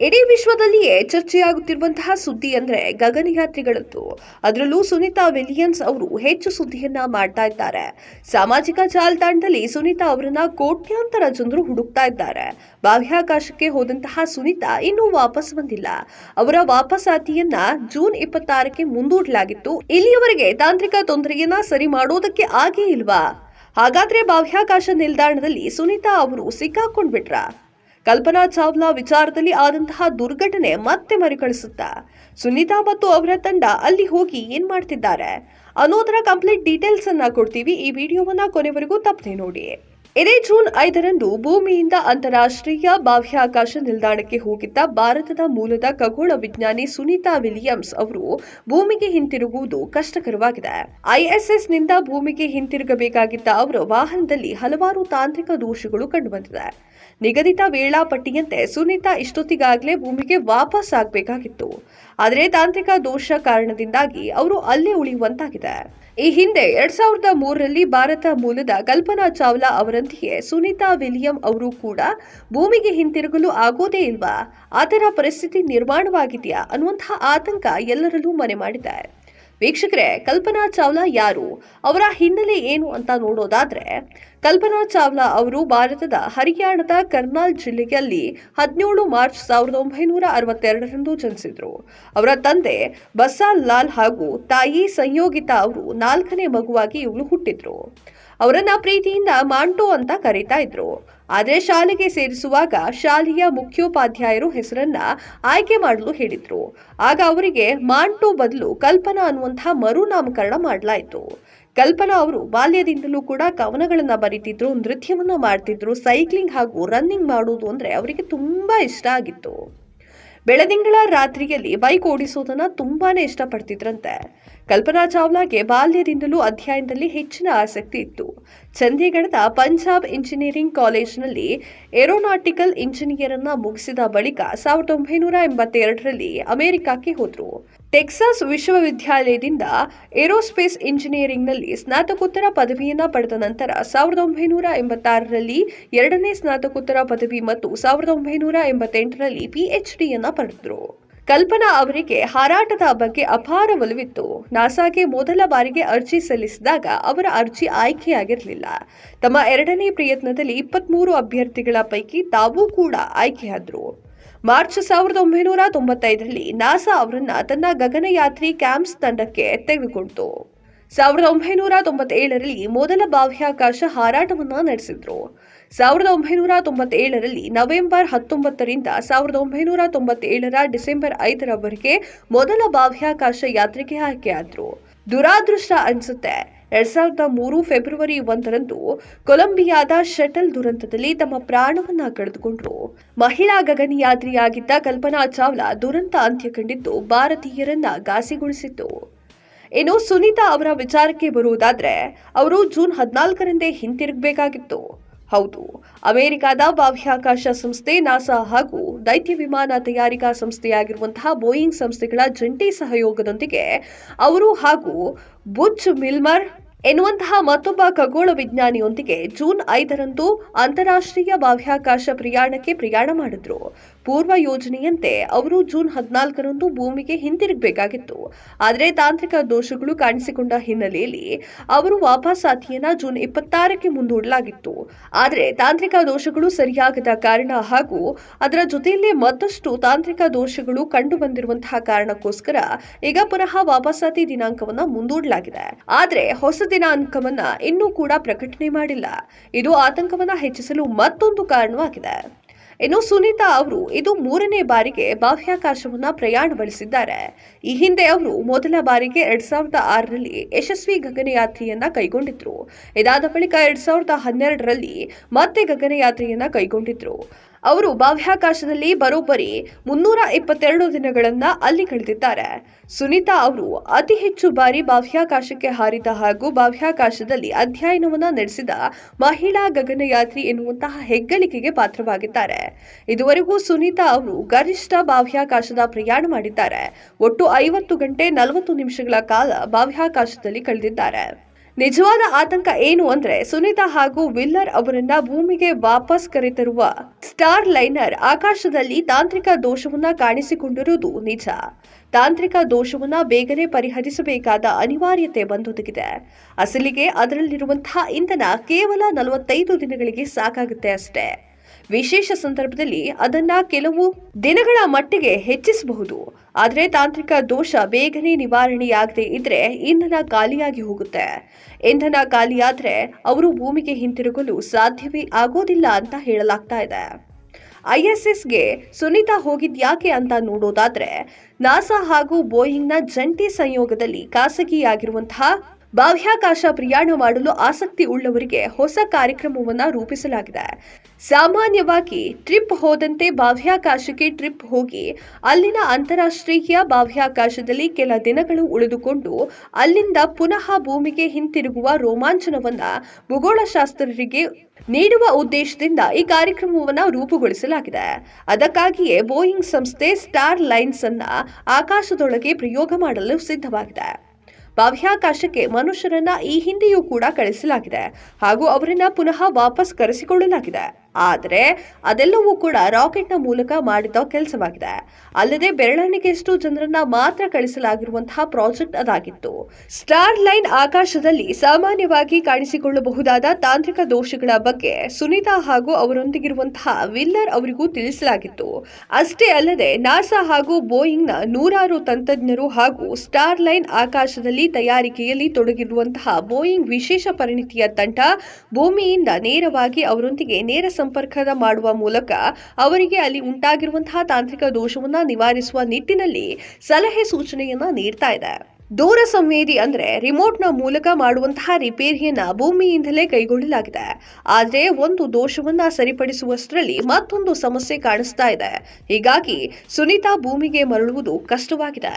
ಇಡೀ ವಿಶ್ವದಲ್ಲಿಯೇ ಚರ್ಚೆಯಾಗುತ್ತಿರುವಂತಹ ಸುದ್ದಿ ಅಂದ್ರೆ ಗಗನಯಾತ್ರಿಗಳದ್ದು ಅದರಲ್ಲೂ ಸುನೀತಾ ವಿಲಿಯನ್ಸ್ ಅವರು ಹೆಚ್ಚು ಸುದ್ದಿಯನ್ನ ಮಾಡ್ತಾ ಇದ್ದಾರೆ. ಸಾಮಾಜಿಕ ಜಾಲತಾಣದಲ್ಲಿ ಸುನೀತಾ ಅವರನ್ನ ಕೋಟ್ಯಾಂತರ ಜನರು ಹುಡುಕ್ತಾ ಇದ್ದಾರೆ. ಬಾಹ್ಯಾಕಾಶಕ್ಕೆ ಹೋದಂತಹ ಸುನೀತಾ ಇನ್ನೂ ವಾಪಸ್ ಬಂದಿಲ್ಲ. ಅವರ ವಾಪಸಾತಿಯನ್ನ ಜೂನ್ ಇಪ್ಪತ್ತಾರಕ್ಕೆ ಮುಂದೂಡಲಾಗಿತ್ತು. ಇಲ್ಲಿಯವರೆಗೆ ತಾಂತ್ರಿಕ ತೊಂದರೆಯನ್ನ ಸರಿ ಮಾಡೋದಕ್ಕೆ ಆಗೇ ಇಲ್ವಾ? ಹಾಗಾದ್ರೆ ಬಾಹ್ಯಾಕಾಶ ನಿಲ್ದಾಣದಲ್ಲಿ ಸುನೀತಾ ಅವರು ಸಿಕ್ಕಾಕೊಂಡ್ಬಿಟ್ರ? ಕಲ್ಪನಾ ಚಾವ್ಲಾ ವಿಚಾರದಲ್ಲಿ ಆದಂತಹ ದುರ್ಘಟನೆ ಮತ್ತೆ ಮರುಕಳಿಸುತ್ತಾ? ಸುನೀತಾ ಮತ್ತು ಅವರ ತಂಡ ಅಲ್ಲಿ ಹೋಗಿ ಏನ್ ಮಾಡ್ತಿದ್ದಾರೆ? ಅನ್ನೋದರ ಕಂಪ್ಲೀಟ್ ಡೀಟೇಲ್ಸ್ ಅನ್ನ ಕೊಡ್ತೀವಿ. ಈ ವಿಡಿಯೋವನ್ನ ಕೊನೆವರೆಗೂ ತಪ್ಪದೆ ನೋಡಿ. ಇದೇ ಜೂನ್ ಐದರಂದು ಭೂಮಿಯಿಂದ ಅಂತಾರಾಷ್ಟ್ರೀಯ ಬಾಹ್ಯಾಕಾಶ ನಿಲ್ದಾಣಕ್ಕೆ ಹೋಗಿದ್ದ ಭಾರತದ ಮೂಲದ ಖಗೋಳ ವಿಜ್ಞಾನಿ ಸುನೀತಾ ವಿಲಿಯಮ್ಸ್ ಅವರು ಭೂಮಿಗೆ ಹಿಂತಿರುಗುವುದು ಕಷ್ಟಕರವಾಗಿದೆ. ಐಎಸ್ಎಸ್ನಿಂದ ಭೂಮಿಗೆ ಹಿಂತಿರುಗಬೇಕಾಗಿದ್ದ ಅವರ ವಾಹನದಲ್ಲಿ ಹಲವಾರು ತಾಂತ್ರಿಕ ದೋಷಗಳು ಕಂಡುಬಂದಿದೆ. ನಿಗದಿತ ವೇಳಾಪಟ್ಟಿಯಂತೆ ಸುನೀತಾ ಇಷ್ಟೊತ್ತಿಗಾಗಲೇ ಭೂಮಿಗೆ ವಾಪಸ್ ಆಗಬೇಕಾಗಿತ್ತು. ಆದರೆ ತಾಂತ್ರಿಕ ದೋಷ ಕಾರಣದಿಂದಾಗಿ ಅವರು ಅಲ್ಲೇ ಉಳಿಯುವಂತಾಗಿದೆ. ಈ ಹಿಂದೆ ಎರಡ್ ಸಾವಿರದ ಮೂರರಲ್ಲಿ ಭಾರತ ಮೂಲದ ಕಲ್ಪನಾ ಚಾವ್ಲಾ ಅವರಂತೆಯೇ ಸುನೀತಾ ವಿಲಿಯಂ ಅವರು ಕೂಡ ಭೂಮಿಗೆ ಹಿಂತಿರುಗಲು ಆಗೋದೇ ಇಲ್ವಾ? ಆತರ ಪರಿಸ್ಥಿತಿ ನಿರ್ಮಾಣವಾಗಿದೆಯಾ ಅನ್ನುವಂತಹ ಆತಂಕ ಎಲ್ಲರಲ್ಲೂ ಮನೆ ಮಾಡಿದೆ ವೀಕ್ಷಕರೇ, ಕಲ್ಪನಾ ಚಾವ್ಲಾ ಯಾರು? ಅವರ ಹಿನ್ನೆಲೆ ಏನು ಅಂತ ನೋಡೋದಾದ್ರೆ, ಕಲ್ಪನಾ ಚಾವ್ಲಾ ಅವರು ಭಾರತದ ಹರಿಯಾಣದ ಕರ್ನಾಲ್ ಜಿಲ್ಲೆಯಲ್ಲಿ ಹದಿನೇಳು ಮಾರ್ಚ್ ಸಾವಿರದ ಒಂಬೈನೂರ ಅರವತ್ತೆರಡರಂದು ಜನಿಸಿದ್ರು. ಅವರ ತಂದೆ ಬಸಾಲ್ ಲಾಲ್ ಹಾಗೂ ತಾಯಿ ಸಂಯೋಗಿತಾ ಅವರು ನಾಲ್ಕನೇ ಮಗುವಾಗಿ ಇವಳು ಹುಟ್ಟಿದ್ರು. ಅವರನ್ನ ಪ್ರೀತಿಯಿಂದ ಮಾಂಟೋ ಅಂತ ಕರೀತಾ ಇದ್ರು. ಆದರೆ ಶಾಲೆಗೆ ಸೇರಿಸುವಾಗ ಶಾಲೆಯ ಮುಖ್ಯೋಪಾಧ್ಯಾಯರು ಹೆಸರನ್ನ ಆಯ್ಕೆ ಮಾಡಲು ಹೇಳಿದ್ರು. ಆಗ ಅವರಿಗೆ ಮಾಂಟೋ ಬದಲು ಕಲ್ಪನಾ ಅನ್ನುವಂತಹ ಮರುನಾಮಕರಣ ಮಾಡಲಾಯಿತು. ಕಲ್ಪನಾ ಅವರು ಬಾಲ್ಯದಿಂದಲೂ ಕೂಡ ಕವನಗಳನ್ನ ಬರೀತಿದ್ರು, ನೃತ್ಯವನ್ನು ಮಾಡ್ತಿದ್ರು, ಸೈಕ್ಲಿಂಗ್ ಹಾಗೂ ರನ್ನಿಂಗ್ ಮಾಡುವುದು ಅಂದ್ರೆ ಅವರಿಗೆ ತುಂಬಾ ಇಷ್ಟ ಆಗಿತ್ತು. ಬೆಳದಿಂಗಳ ರಾತ್ರಿಯಲ್ಲಿ ಬೈಕ್ ಓಡಿಸೋದನ್ನ ತುಂಬಾನೇ ಇಷ್ಟಪಡ್ತಿದ್ರಂತೆ. ಕಲ್ಪನಾ ಚಾವ್ಲಾಗೆ ಬಾಲ್ಯದಿಂದಲೂ ಅಧ್ಯಯನದಲ್ಲಿ ಹೆಚ್ಚಿನ ಆಸಕ್ತಿ ಇತ್ತು. ಚಂಡೀಗಢದ ಪಂಜಾಬ್ ಇಂಜಿನಿಯರಿಂಗ್ ಕಾಲೇಜ್ನಲ್ಲಿ ಏರೋನಾಟಿಕಲ್ ಇಂಜಿನಿಯರ್ ಅನ್ನ ಮುಗಿಸಿದ ಬಳಿಕ ಸಾವಿರದ ಒಂಬೈನೂರ ಎಂಬತ್ತೆರಡರಲ್ಲಿ ಅಮೆರಿಕಕ್ಕೆ ಹೋದ್ರು. ಟೆಕ್ಸಾಸ್ ವಿಶ್ವವಿದ್ಯಾಲಯದಿಂದ ಏರೋಸ್ಪೇಸ್ ಇಂಜಿನಿಯರಿಂಗ್ನಲ್ಲಿ ಸ್ನಾತಕೋತ್ತರ ಪದವಿಯನ್ನು ಪಡೆದ ನಂತರ ಸಾವಿರದ ಒಂಬೈನೂರ ಎಂಬತ್ತಾರರಲ್ಲಿ ಎರಡನೇ ಸ್ನಾತಕೋತ್ತರ ಪದವಿ ಮತ್ತು ಸಾವಿರದ ಒಂಬೈನೂರ ಎಂಬತ್ತೆಂಟರಲ್ಲಿ ಪಿಎಚ್ಡಿಯನ್ನ ಪಡೆದರು. ಕಲ್ಪನಾ ಅವರಿಗೆ ಹಾರಾಟದ ಬಗ್ಗೆ ಅಪಾರ ಒಲವಿತ್ತು. ನಾಸಾಗೆ ಮೊದಲ ಬಾರಿಗೆ ಅರ್ಜಿ ಸಲ್ಲಿಸಿದಾಗ ಅವರ ಅರ್ಜಿ ಆಯ್ಕೆಯಾಗಿರಲಿಲ್ಲ. ತಮ್ಮ ಎರಡನೇ ಪ್ರಯತ್ನದಲ್ಲಿ ಇಪ್ಪತ್ಮೂರು ಅಭ್ಯರ್ಥಿಗಳ ಪೈಕಿ ತಾವೂ ಕೂಡ ಆಯ್ಕೆಯಾದ್ರು. ಮಾರ್ಚ್ ಸಾವಿರದ ಒಂಬೈನೂರ ತೊಂಬತ್ತೈದರಲ್ಲಿ ನಾಸಾ ಅವರನ್ನು ತನ್ನ ಗಗನಯಾತ್ರಿ ಕ್ಯಾಂಪ್ಸ್ ತಂಡಕ್ಕೆ ತೆಗೆದುಕೊಂಡಿತು ಸಾವಿರದ ಒಂಬೈನೂರ ತೊಂಬತ್ತೇಳರಲ್ಲಿ ಮೊದಲ ಬಾಹ್ಯಾಕಾಶ ಹಾರಾಟವನ್ನು ನಡೆಸಿದ್ರು. ಸಾವಿರದ ಒಂಬೈನೂರ ತೊಂಬತ್ತೇಳರಲ್ಲಿ ನವೆಂಬರ್ ಹತ್ತೊಂಬತ್ತರಿಂದ ಸಾವಿರದ ಒಂಬೈನೂರ ತೊಂಬತ್ತೇಳರ ಡಿಸೆಂಬರ್ ಐದರವರೆಗೆ ಮೊದಲ ಬಾಹ್ಯಾಕಾಶ ಯಾತ್ರೆಗೆ ಆಯ್ಕೆಯಾದರು. ದುರಾದೃಷ್ಟ ಅನ್ಸುತ್ತೆ. ಎರಡ್ ಸಾವಿರದ ಮೂರು ಫೆಬ್ರವರಿ ಒಂದರಂದು ಕೊಲಂಬಿಯಾದ ಶಟಲ್ ದುರಂತದಲ್ಲಿ ತಮ್ಮ ಪ್ರಾಣವನ್ನ ಕಳೆದುಕೊಂಡರು. ಮಹಿಳಾ ಗಗನಯಾತ್ರಿಯಾಗಿದ್ದ ಕಲ್ಪನಾ ಚಾವ್ಲಾ ದುರಂತ ಅಂತ್ಯ ಕಂಡಿದ್ದು ಭಾರತೀಯರನ್ನ ಘಾಸಿಗೊಳಿಸಿತ್ತು. ಇನ್ನು ಸುನೀತಾ ಅವರ ವಿಚಾರಕ್ಕೆ ಬರುವುದಾದ್ರೆ, ಅವರು ಜೂನ್ ಹದಿನಾಲ್ಕರಂದೇ ಹಿಂತಿರುಗಬೇಕಾಗಿತ್ತು. ಹೌದು. ಅಮೆರಿಕದ ಬಾಹ್ಯಾಕಾಶ ಸಂಸ್ಥೆ ನಾಸಾ ಹಾಗೂ ದೈತ್ಯ ವಿಮಾನ ತಯಾರಿಕಾ ಸಂಸ್ಥೆಯಾಗಿರುವಂತಹ ಬೋಯಿಂಗ್ ಸಂಸ್ಥೆಗಳ ಜಂಟಿ ಸಹಯೋಗದೊಂದಿಗೆ ಅವರು ಹಾಗೂ ಬುಚ್ ಮಿಲ್ಮರ್ ಎನ್ನುವಂತಹ ಮತ್ತೊಬ್ಬ ಖಗೋಳ ವಿಜ್ಞಾನಿಯೊಂದಿಗೆ ಜೂನ್ ಐದರಂದು ಅಂತಾರಾಷ್ಟ್ರೀಯ ಬಾಹ್ಯಾಕಾಶ ಪ್ರಯಾಣಕ್ಕೆ ಪ್ರಯಾಣ ಮಾಡಿದ್ರು. ಪೂರ್ವ ಯೋಜನೆಯಂತೆ ಅವರು ಜೂನ್ ಹದಿನಾಲ್ಕರಂದು ಭೂಮಿಗೆ ಹಿಂತಿರುಗಬೇಕಾಗಿತ್ತು ಆದರೆ ತಾಂತ್ರಿಕ ದೋಷಗಳು ಕಾಣಿಸಿಕೊಂಡ ಹಿನ್ನೆಲೆಯಲ್ಲಿ ಅವರು ವಾಪಸಾತಿಯನ್ನ ಜೂನ್ ಇಪ್ಪತ್ತಾರಕ್ಕೆ ಮುಂದೂಡಲಾಗಿತ್ತು. ಆದರೆ ತಾಂತ್ರಿಕ ದೋಷಗಳು ಸರಿಯಾಗದ ಕಾರಣ ಹಾಗೂ ಅದರ ಜೊತೆಯಲ್ಲೇ ಮತ್ತಷ್ಟು ತಾಂತ್ರಿಕ ದೋಷಗಳು ಕಂಡು ಬಂದಿರುವಂತಹ ಕಾರಣಕ್ಕೋಸ್ಕರ ಈಗ ಪುನಃ ವಾಪಸಾತಿ ದಿನಾಂಕವನ್ನು ಮುಂದೂಡಲಾಗಿದೆ. ಆದರೆ ಹೊಸ ದಿನಾಂಕವನ್ನ ಇನ್ನೂ ಕೂಡ ಪ್ರಕಟಣೆ ಮಾಡಿಲ್ಲ. ಇದು ಆತಂಕವನ್ನ ಹೆಚ್ಚಿಸಲು ಮತ್ತೊಂದು ಕಾರಣವಾಗಿದೆ. ಇನ್ನು ಸುನೀತಾ ಅವರು ಇದು ಮೂರನೇ ಬಾರಿಗೆ ಬಾಹ್ಯಾಕಾಶವನ್ನ ಪ್ರಯಾಣ ಬೆಳೆಸಿದ್ದಾರೆ ಈ ಹಿಂದೆ ಅವರು ಮೊದಲ ಬಾರಿಗೆ ಎರಡ್ ಸಾವಿರದ ಆರರಲ್ಲಿ ಯಶಸ್ವಿ ಗಗನಯಾತ್ರೆಯನ್ನ ಕೈಗೊಂಡಿದ್ರು. ಇದಾದ ಬಳಿಕ ಎರಡ್ ಸಾವಿರದ ಹನ್ನೆರಡರಲ್ಲಿ ಮತ್ತೆ ಗಗನಯಾತ್ರೆಯನ್ನ ಕೈಗೊಂಡಿದ್ರು. ಅವರು ಬಾಹ್ಯಾಕಾಶದಲ್ಲಿ ಬರೋಬ್ಬರಿ ಮುನ್ನೂರ ಇಪ್ಪತ್ತೆರಡು ದಿನಗಳನ್ನ ಅಲ್ಲಿ ಕಳೆದಿದ್ದಾರೆ. ಸುನೀತಾ ಅವರು ಅತಿ ಹೆಚ್ಚು ಬಾರಿ ಬಾಹ್ಯಾಕಾಶಕ್ಕೆ ಹಾರಿದ ಹಾಗೂ ಬಾಹ್ಯಾಕಾಶದಲ್ಲಿ ಅಧ್ಯಯನವನ್ನು ನಡೆಸಿದ ಮಹಿಳಾ ಗಗನಯಾತ್ರಿ ಎನ್ನುವಂತಹ ಹೆಗ್ಗಳಿಕೆಗೆ ಪಾತ್ರವಾಗಿದ್ದಾರೆ. ಇದುವರೆಗೂ ಸುನೀತಾ ಅವರು ಗರಿಷ್ಠ ಬಾಹ್ಯಾಕಾಶದ ಪ್ರಯಾಣ ಮಾಡಿದ್ದಾರೆ. ಒಟ್ಟು ಐವತ್ತು ಗಂಟೆ ನಲವತ್ತು ನಿಮಿಷಗಳ ಕಾಲ ಬಾಹ್ಯಾಕಾಶದಲ್ಲಿ ಕಳೆದಿದ್ದಾರೆ. ನಿಜವಾದ ಆತಂಕ ಏನು ಅಂದ್ರೆ ಸುನೀತಾ ಹಾಗೂ ವಿಲ್ಲರ್ ಅವರನ್ನ ಭೂಮಿಗೆ ವಾಪಸ್ ಕರೆತರುವ ಸ್ಟಾರ್ ಲೈನರ್ ಆಕಾಶದಲ್ಲಿ ತಾಂತ್ರಿಕ ದೋಷವನ್ನ ಕಾಣಿಸಿಕೊಂಡಿರುವುದು ನಿಜ. ತಾಂತ್ರಿಕ ದೋಷವನ್ನ ಬೇಗನೆ ಪರಿಹರಿಸಬೇಕಾದ ಅನಿವಾರ್ಯತೆ ಬಂದೊದಗಿದೆ. ಅಸಲಿಗೆ ಅದರಲ್ಲಿರುವಂತಹ ಇಂಧನ ಕೇವಲ ನಲವತ್ತೈದು ದಿನಗಳಿಗೆ ಸಾಕಾಗುತ್ತೆ ಅಷ್ಟೇ. ವಿಶೇಷ ಸಂದರ್ಭದಲ್ಲಿ ಅದನ್ನ ಕೆಲವು ದಿನಗಳ ಮಟ್ಟಿಗೆ ಹೆಚ್ಚಿಸಬಹುದು. ಆದರೆ ತಾಂತ್ರಿಕ ದೋಷ ಬೇಗನೆ ನಿವಾರಣೆಯಾಗದೆ ಇದ್ರೆ ಇಂಧನ ಖಾಲಿಯಾಗಿ ಹೋಗುತ್ತೆ. ಇಂಧನ ಖಾಲಿಯಾದ್ರೆ ಅವರು ಭೂಮಿಗೆ ಹಿಂತಿರುಗಲು ಸಾಧ್ಯವೇ ಆಗೋದಿಲ್ಲ ಅಂತ ಹೇಳಲಾಗ್ತಾ ಇದೆ. ಐಎಸ್ಎಸ್ಗೆ ಸುನೀತಾ ಹೋಗಿದ್ಯಾಕೆ ಅಂತ ನೋಡೋದಾದ್ರೆ, ನಾಸಾ ಹಾಗೂ ಬೋಯಿಂಗ್ನ ಜಂಟಿ ಸಂಯೋಗದಲ್ಲಿ ಖಾಸಗಿಯಾಗಿರುವಂತಹ ಬಾಹ್ಯಾಕಾಶ ಪ್ರಯಾಣ ಮಾಡಲು ಆಸಕ್ತಿ ಉಳ್ಳವರಿಗೆ ಹೊಸ ಕಾರ್ಯಕ್ರಮವನ್ನು ರೂಪಿಸಲಾಗಿದೆ. ಸಾಮಾನ್ಯವಾಗಿ ಟ್ರಿಪ್ ಹೋದಂತೆ ಬಾಹ್ಯಾಕಾಶಕ್ಕೆ ಟ್ರಿಪ್ ಹೋಗಿ ಅಲ್ಲಿನ ಅಂತಾರಾಷ್ಟ್ರೀಯ ಬಾಹ್ಯಾಕಾಶದಲ್ಲಿ ಕೆಲ ದಿನಗಳು ಉಳಿದುಕೊಂಡು ಅಲ್ಲಿಂದ ಪುನಃ ಭೂಮಿಗೆ ಹಿಂತಿರುಗುವ ರೋಮಾಂಚನವನ್ನು ಭೂಗೋಳಶಾಸ್ತ್ರರಿಗೆ ನೀಡುವ ಉದ್ದೇಶದಿಂದ ಈ ಕಾರ್ಯಕ್ರಮವನ್ನು ರೂಪುಗೊಳಿಸಲಾಗಿದೆ. ಅದಕ್ಕಾಗಿಯೇ ಬೋಯಿಂಗ್ ಸಂಸ್ಥೆ ಸ್ಟಾರ್ ಲೈನ್ಸ್ ಅನ್ನು ಆಕಾಶದೊಳಗೆ ಪ್ರಯೋಗ ಮಾಡಲು ಸಿದ್ಧವಾಗಿದೆ. ಬಾಹ್ಯಾಕಾಶಕ್ಕೆ ಮನುಷ್ಯರನ್ನ ಈ ಹಿಂದೆಯೂ ಕೂಡ ಕಳಿಸಲಾಗಿದೆ ಹಾಗೂ ಅವರನ್ನ ಪುನಃ ವಾಪಸ್ ಕರೆಸಿಕೊಳ್ಳಲಾಗಿದೆ. ಆದರೆ ಅದೆಲ್ಲವೂ ಕೂಡ ರಾಕೆಟ್ನ ಮೂಲಕ ಮಾಡಿದ ಕೆಲಸವಾಗಿದೆ. ಅಲ್ಲದೆ ಬೆರಳೆಣಿಕೆಯಷ್ಟು ಜನರನ್ನ ಮಾತ್ರ ಕಳಿಸಲಾಗಿರುವಂತಹ ಪ್ರಾಜೆಕ್ಟ್ ಅದಾಗಿತ್ತು. ಸ್ಟಾರ್ ಲೈನ್ ಆಕಾಶದಲ್ಲಿ ಸಾಮಾನ್ಯವಾಗಿ ಕಾಣಿಸಿಕೊಳ್ಳಬಹುದಾದ ತಾಂತ್ರಿಕ ದೋಷಗಳ ಬಗ್ಗೆ ಸುನೀತಾ ಹಾಗೂ ಅವರೊಂದಿಗಿರುವಂತಹ ವಿಲ್ಲರ್ ಅವರಿಗೂ ತಿಳಿಸಲಾಗಿತ್ತು. ಅಷ್ಟೇ ಅಲ್ಲದೆ ನಾಸಾ ಹಾಗೂ ಬೋಯಿಂಗ್ನ ನೂರಾರು ತಂತ್ರಜ್ಞರು ಹಾಗೂ ಸ್ಟಾರ್ ಲೈನ್ ಆಕಾಶದಲ್ಲಿ ತಯಾರಿಕೆಯಲ್ಲಿ ತೊಡಗಿರುವಂತಹ ಬೋಯಿಂಗ್ ವಿಶೇಷ ಪರಿಣಿತಿಯ ತಂಡ ಭೂಮಿಯಿಂದ ನೇರವಾಗಿ ಅವರೊಂದಿಗೆ ನೇರ ಸಂಪರ್ಕದ ಮಾಡುವ ಮೂಲಕ ಅವರಿಗೆ ಅಲ್ಲಿ ಉಂಟಾಗಿರುವಂತಹ ತಾಂತ್ರಿಕ ದೋಷವನ್ನ ನಿವಾರಿಸುವ ನಿಟ್ಟಿನಲ್ಲಿ ಸಲಹೆ ಸೂಚನೆಯನ್ನ ನೀಡ್ತಾ ಇದೆ. ದೂರ ಸಂವೇದಿ ಅಂದ್ರೆ ರಿಮೋಟ್ನ ಮೂಲಕ ಮಾಡುವಂತಹ ರಿಪೇರಿಯನ್ನ ಭೂಮಿಯಿಂದಲೇ ಕೈಗೊಳ್ಳಲಾಗಿದೆ. ಆದರೆ ಒಂದು ದೋಷವನ್ನ ಸರಿಪಡಿಸುವಷ್ಟರಲ್ಲಿ ಮತ್ತೊಂದು ಸಮಸ್ಯೆ ಕಾಣಿಸ್ತಾ ಇದೆ. ಹೀಗಾಗಿ ಸುನೀತಾ ಭೂಮಿಗೆ ಮರಳುವುದು ಕಷ್ಟವಾಗಿದೆ.